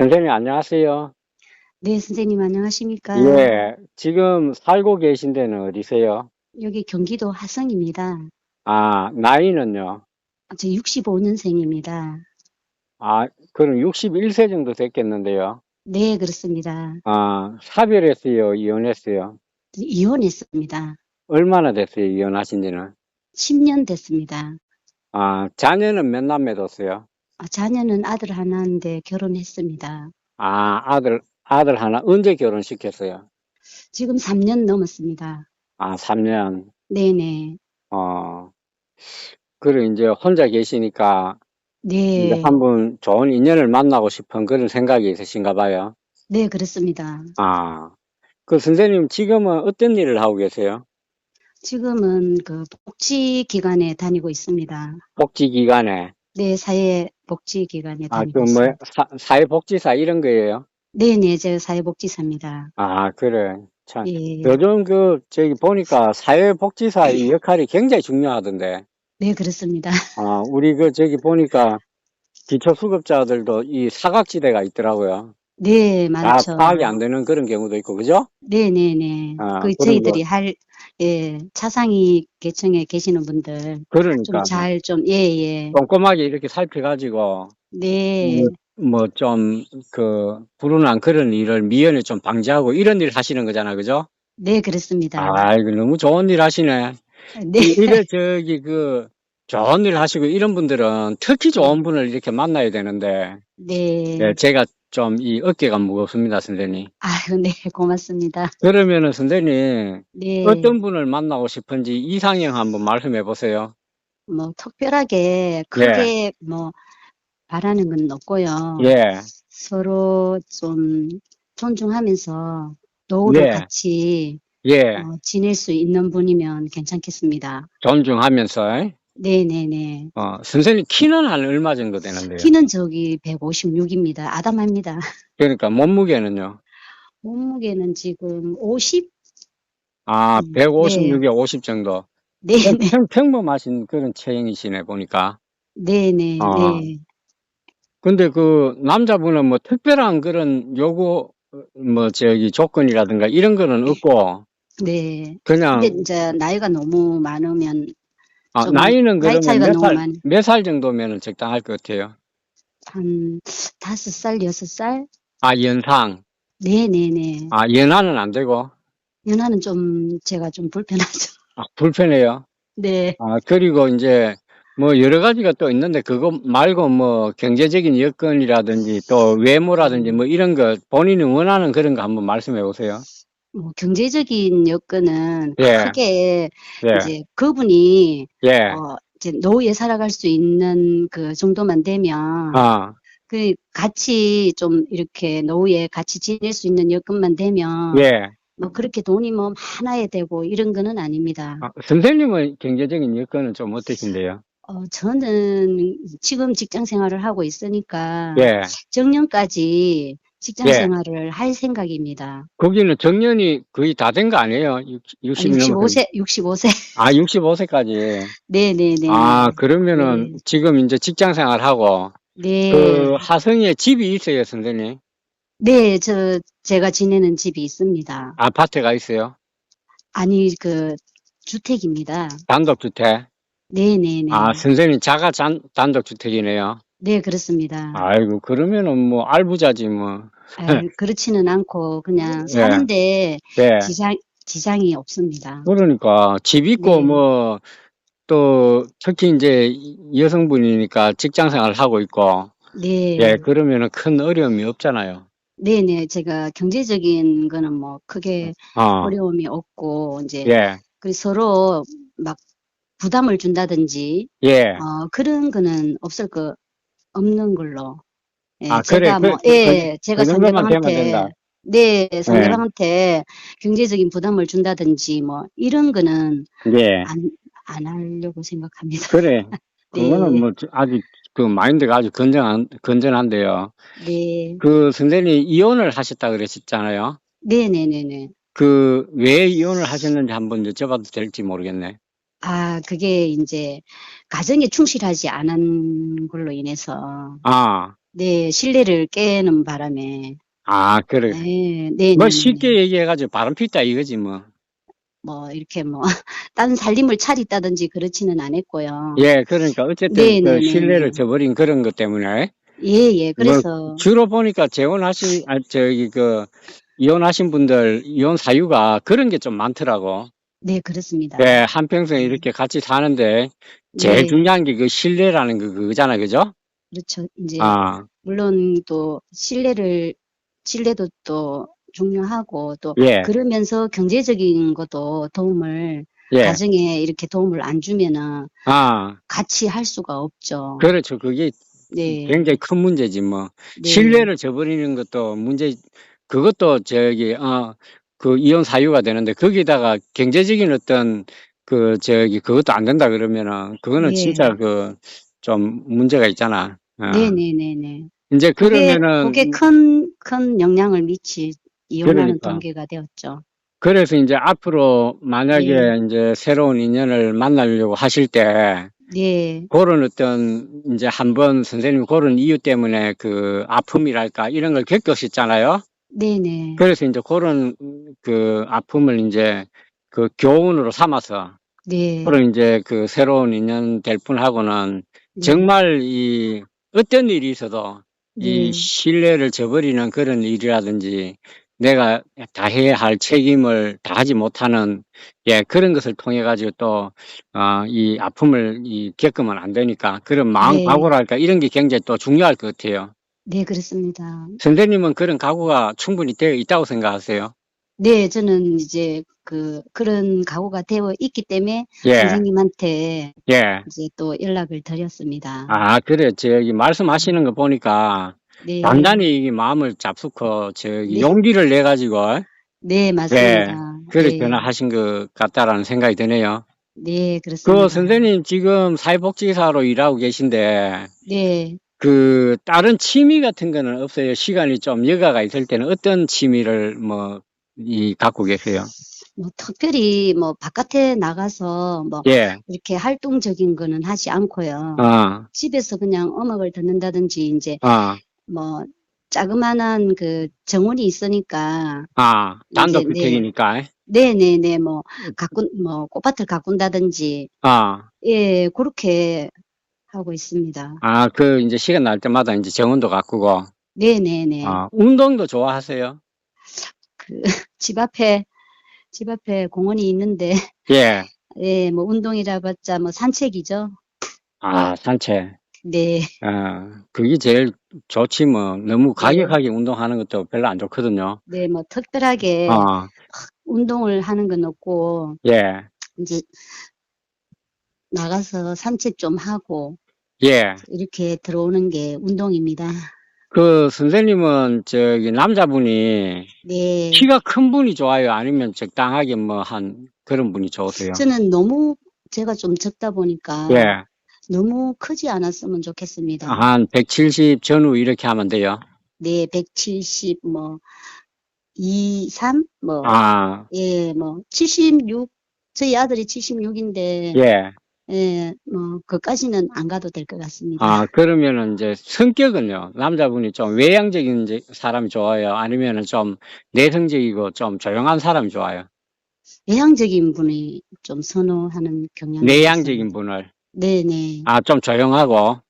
선생님 안녕하세요. 네, 선생님 안녕하십니까? 예, 지금 살고 계신 데는 어디세요? 여기 경기도 화성입니다. 아, 나이는요? 저 65년생입니다. 아, 그럼 61세 정도 됐겠는데요. 네, 그렇습니다. 아, 사별했어요? 이혼했어요? 이혼했습니다. 얼마나 됐어요? 이혼하신 지는? 10년 됐습니다. 아, 자녀는 몇 남매 뒀어요? 아, 자녀는 아들 하나인데 결혼했습니다. 아, 아들, 아들 하나 언제 결혼시켰어요? 지금 3년 넘었습니다. 아, 3년. 네네. 어, 그래, 이제 혼자 계시니까 네. 이제 한번 좋은 인연을 만나고 싶은 그런 생각이 있으신가 봐요. 네, 그렇습니다. 아, 그 선생님 지금은 어떤 일을 하고 계세요? 지금은 그 복지 기관에 다니고 있습니다. 복지 기관에, 네, 사회복지기관에 아, 다니고 그 뭐, 있습니다. 사, 사회복지사 이런 거예요? 네네, 제가 사회복지사입니다. 아, 그래. 참. 예. 요즘 그, 저기 보니까 사회복지사의 역할이 굉장히 중요하던데. 네, 그렇습니다. 아, 우리 그, 저기 보니까 기초수급자들도 이 사각지대가 있더라고요. 네, 다 많죠. 파악이 안 되는 그런 경우도 있고, 그죠? 네네네. 아, 그 그런 저희들이 할, 예, 차상위 계층에 계시는 분들 그러니까. 좀 잘 좀, 예, 예. 꼼꼼하게 이렇게 살펴가지고, 네, 뭐 좀 그 불운한 그런 일을 미연에 좀 방지하고 이런 일 하시는 거잖아, 그죠? 네, 그렇습니다. 아, 이거 너무 좋은 일 하시네. 네, 이래 저기 그 좋은 일 하시고 이런 분들은 특히 좋은 분을 이렇게 만나야 되는데, 네. 예, 제가 좀 이 어깨가 무겁습니다, 선생님. 아유, 네, 고맙습니다. 그러면은 선생님 네, 어떤 분을 만나고 싶은지 이상형 한번 말씀해 보세요. 뭐, 특별하게 크게 뭐, 바라는 건 없고요. 예, 서로 좀 존중하면서 노후를 예. 같이 예, 어, 지낼 수 있는 분이면 괜찮겠습니다. 존중하면서, 네네네. 어, 선생님 키는 한 얼마 정도 되는데요? 키는 저기 156입니다. 아담합니다. 그러니까 몸무게는요? 몸무게는 지금 50? 아, 음, 156에 50 정도. 네네. 평, 평범하신 그런 체형이시네, 보니까. 네네. 아. 네. 근데 그 남자분은 뭐 특별한 그런 요구, 뭐 저기 조건이라든가 이런 거는 없고, 네. 그냥, 근데 이제 나이가 너무 많으면 아, 좀 나이는 나이 그러면 차이가 몇 너무 살, 많이 몇 살 정도면은 적당할 것 같아요? 한 다섯 살, 여섯 살? 아, 연상. 네네네. 아, 연하는 안 되고. 연하는 좀 제가 좀 불편하죠. 아, 불편해요. 네. 아, 그리고 이제 뭐 여러 가지가 또 있는데 그거 말고 뭐 경제적인 여건이라든지 또 외모라든지 뭐 이런 거 본인이 원하는 그런 거 한번 말씀해 보세요. 뭐 경제적인 여건은 예. 크게 예, 이제 그분이 예. 어, 이제 노후에 살아갈 수 있는 그 정도만 되면 아, 그 같이 좀 이렇게 노후에 같이 지낼 수 있는 여건만 되면 예. 뭐 그렇게 돈이 뭐 많아야 되고 이런 거는 아닙니다. 아, 선생님은 경제적인 여건은 좀 어떠신데요? 어, 저는 지금 직장 생활을 하고 있으니까 예. 정년까지 직장 예. 생활을 할 생각입니다. 거기는 정년이 거의 다 된 거 아니에요? 60, 65세, 65세. 아, 65세까지. 네네네. 아, 그러면은 네. 지금 이제 직장 생활하고 네. 그 하성에 집이 있어요, 선생님? 네, 저, 제가 지내는 집이 있습니다. 아파트가 있어요? 아니, 그, 주택입니다. 단독주택? 네네네. 아, 선생님 자가 잔, 단독주택이네요. 네, 그렇습니다. 아이고, 그러면은 뭐, 알부자지, 뭐. 아, 그렇지는 않고, 그냥 예. 사는데 예. 지장, 지장이 없습니다. 그러니까, 집 있고, 네. 뭐, 또, 특히 이제 여성분이니까 직장 생활 하고 있고, 네. 예, 그러면은 큰 어려움이 없잖아요. 네네. 제가 경제적인 거는 뭐 크게 어, 어려움이 없고, 이제, 예, 그 서로 막 부담을 준다든지, 예. 어, 그런 거는 없을 거, 없는 걸로. 예, 아, 그래. 제가 그- 뭐, 그- 예, 제가 그 정도만 되면 상대방한테. 네, 상대방한테 경제적인 부담을 준다든지, 뭐, 이런 거는 예. 안, 안 하려고 생각합니다. 그래. 그거는 네. 뭐, 아주, 그 마인드가 아주 건전한, 건전한데요. 네, 그 선생님이 이혼을 하셨다 그러셨잖아요. 네네네네. 그, 왜 이혼을 하셨는지 한번 여쭤봐도 될지 모르겠네. 아, 그게 이제 가정에 충실하지 않은 걸로 인해서, 아, 네, 신뢰를 깨는 바람에. 아, 그래. 네, 네, 뭐 네, 쉽게 얘기해가지고 바람 피다 이거지 뭐. 뭐, 이렇게 뭐, 딴 살림을 차렸다든지 그렇지는 않았고요. 예, 그러니까 어쨌든 네, 그 네, 네, 신뢰를 네. 저버린 그런 것 때문에 예, 예, 그래서. 주로 보니까 재혼하신, 아, 저기 그 이혼하신 분들 이혼 사유가 그런 게 좀 많더라고. 네, 그렇습니다. 네, 한평생 이렇게 같이 사는데 제일 네, 중요한 게 그 신뢰라는 그 그거잖아, 그죠? 그렇죠. 이제, 아, 물론 또, 신뢰를, 신뢰도 또 중요하고, 또, 예, 그러면서 경제적인 것도 도움을, 예, 가정에 이렇게 도움을 안 주면은 아, 같이 할 수가 없죠. 그렇죠. 그게 네, 굉장히 큰 문제지 뭐. 네, 신뢰를 저버리는 것도 문제, 그것도 저기, 어, 그 이혼 사유가 되는데 거기다가 경제적인 어떤 그 저기 그것도 안 된다 그러면은 그거는 네. 진짜 그 좀 문제가 있잖아. 어. 네, 네, 네, 네. 이제 그게, 그러면은 그게 큰, 큰 영향을 미치, 이혼하는 그러니까. 동기가 되었죠. 그래서 이제 앞으로 만약에 네. 이제 새로운 인연을 만나려고 하실 때 네, 그런 어떤 이제 한번 선생님 그런 이유 때문에 그 아픔이랄까 이런 걸 겪으셨잖아요. 네, 네. 그래서 이제 그런 그 아픔을 이제 그 교훈으로 삼아서 네, 그런 이제 그 새로운 인연 될 분하고는 네, 정말 이 어떤 일이 있어도 이 네, 신뢰를 저버리는 그런 일이라든지 내가 다 해야 할 책임을 다 하지 못하는 예 그런 것을 통해 가지고 또어이 아픔을 이 겪으면 안 되니까 그런 마음 네. 각오랄까 이런 게 굉장히 또 중요할 것 같아요. 네, 그렇습니다. 선생님은 그런 각오가 충분히 되어 있다고 생각하세요? 네, 저는 이제 그, 그런 각오가 되어 있기 때문에 예, 선생님한테 예. 이제 또 연락을 드렸습니다. 아, 그래. 저기 말씀하시는 거 보니까 네, 단단히 이 마음을 잡수고 저기 네. 용기를 내 가지고 네, 맞습니다. 그래 네, 전화하신 것 같다라는 생각이 드네요. 네, 그렇습니다. 그 선생님 지금 사회복지사로 일하고 계신데 네, 그 다른 취미 같은 거는 없어요? 시간이 좀 여가가 있을 때는 어떤 취미를 뭐 이 갖고 계세요? 뭐 특별히 뭐 바깥에 나가서 뭐 예. 이렇게 활동적인 거는 하지 않고요. 어. 집에서 그냥 음악을 듣는다든지 이제 어. 뭐 자그마한 그 정원이 있으니까 아, 단독 이제, 네. 주택이니까. 네 네 네 뭐 가꾼 뭐 꽃밭을 가꾼다든지 아. 예 그렇게 하고 있습니다. 아, 그 이제 시간 날 때마다 이제 정원도 가꾸고. 네네네 아, 운동도 좋아하세요? 그 집 앞에 집 앞에 공원이 있는데 예. 예 뭐 운동이라 봤자 뭐 산책이죠. 아, 산책. 네 아, 그게 제일 좋지 뭐. 너무 과격하게 운동하는 것도 별로 안 좋거든요. 네, 뭐 특별하게 아, 운동을 하는 건 없고 예. 이제 나가서 산책 좀 하고 예. 이렇게 들어오는 게 운동입니다. 그 선생님은 저기 남자분이 네. 키가 큰 분이 좋아요? 아니면 적당하게 뭐 한 그런 분이 좋으세요? 저는 너무 제가 좀 적다 보니까 예. 너무 크지 않았으면 좋겠습니다. 한 170 전후 이렇게 하면 돼요. 네, 170, 뭐, 2, 3, 뭐, 아, 예, 뭐, 76, 저희 아들이 76인데, 예. 예, 뭐, 그까지는 안 가도 될 것 같습니다. 아, 그러면은 이제 성격은요? 남자분이 좀 외향적인 사람이 좋아요? 아니면은 좀 내성적이고 좀 조용한 사람이 좋아요? 외향적인 분이 좀 선호하는 경향이 내향적인 있어요. 분을. 네 네. 아, 좀 조용하고.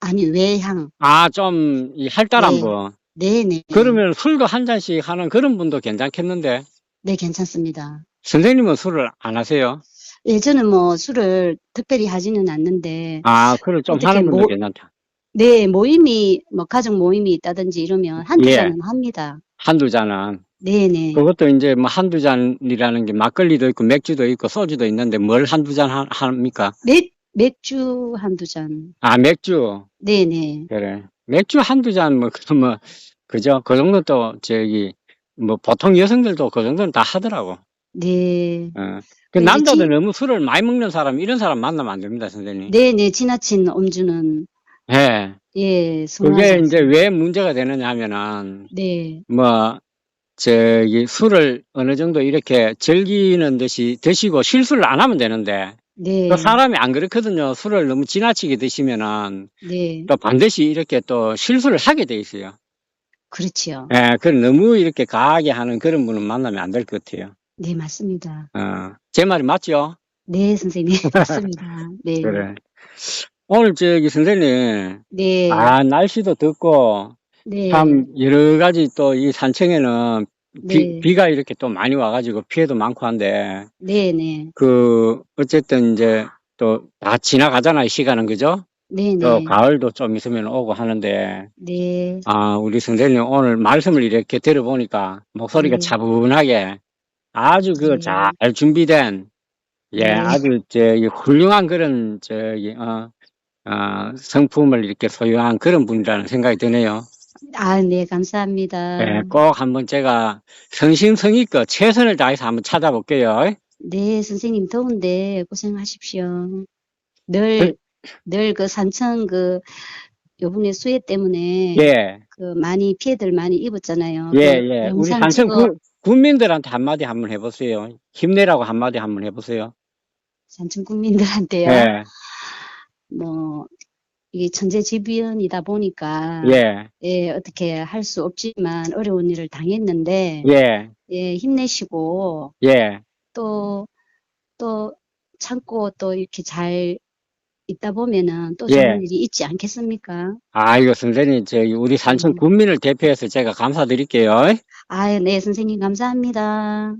아니, 외향. 아, 좀이 활달한 네. 분. 네 네. 그러면 술도 한 잔씩 하는 그런 분도 괜찮겠는데. 네, 괜찮습니다. 선생님은 술을 안 하세요? 예, 저는 뭐 술을 특별히 하지는 않는데, 아, 그래 좀 어떻게 하는 분도 뭐- 괜찮다. 네, 모임이, 뭐 가족 모임이 있다든지 이러면 한두 예. 잔은 합니다. 한두 잔은. 네네. 그것도 이제 뭐 한두 잔이라는 게 막걸리도 있고 맥주도 있고 소주도 있는데 뭘 한두 잔 하- 합니까? 맥, 맥주 한두 잔. 아, 맥주. 네네. 그래. 맥주 한두 잔, 뭐, 그, 뭐, 그죠? 그 정도 또, 저기, 뭐, 보통 여성들도 그 정도는 다 하더라고. 네. 어. 그 남자들 지- 너무 술을 많이 먹는 사람, 이런 사람 만나면 안 됩니다, 선생님. 네네. 지나친 음주는, 예. 예, 그게 이제. 왜 문제가 되느냐 하면은, 네. 뭐, 저기, 술을 어느 정도 이렇게 즐기는 듯이 드시고 실수를 안 하면 되는데, 네. 또 사람이 안 그렇거든요. 술을 너무 지나치게 드시면은 네. 또 반드시 이렇게 또 실수를 하게 돼 있어요. 그렇지요. 예, 그 너무 이렇게 가하게 하는 그런 분은 만나면 안 될 것 같아요. 네, 맞습니다. 어, 제 말이 맞죠? 네, 선생님. 맞습니다. 네. 그래. 오늘 저기 선생님, 네. 아, 날씨도 덥고, 네. 참 여러 가지 또 이 산청에는 비, 네. 비 가 이렇게 또 많이 와가지고 피해도 많고 한데, 네, 네. 그, 어쨌든 이제 또 다 지나가잖아요, 시간은, 그죠? 네, 또 네. 가을도 좀 있으면 오고 하는데, 네. 아, 우리 선생님 오늘 말씀을 이렇게 들어보니까 목소리가 네. 차분하게 아주 그 네. 잘 준비된, 예, 네. 아주 저기 훌륭한 그런 저기, 어, 어, 성품을 이렇게 소유한 그런 분이라는 생각이 드네요. 아, 네, 감사합니다. 예, 꼭 한번 제가 성심성의껏 최선을 다해서 한번 찾아볼게요. 네, 선생님 더운데 고생하십시오. 네. 늘, 늘 그 산청 그 요번에 수해 때문에 예, 그 많이 피해들 많이 입었잖아요. 예, 그 예. 우리 영상 산청 찍어 군, 군민들한테 한마디 한번 해보세요. 힘내라고 한마디 한번 해보세요. 산청 국민들한테요. 예, 뭐 이게 천재지변이다 보니까 예, 예, 어떻게 할 수 없지만 어려운 일을 당했는데 예, 예, 힘내시고 예, 또 또 참고 또 이렇게 잘 있다 보면은 또 예. 좋은 일이 있지 않겠습니까? 아이고, 선생님, 저기, 우리 산청 음. 군민을 대표해서 제가 감사드릴게요. 아유, 네, 선생님 감사합니다.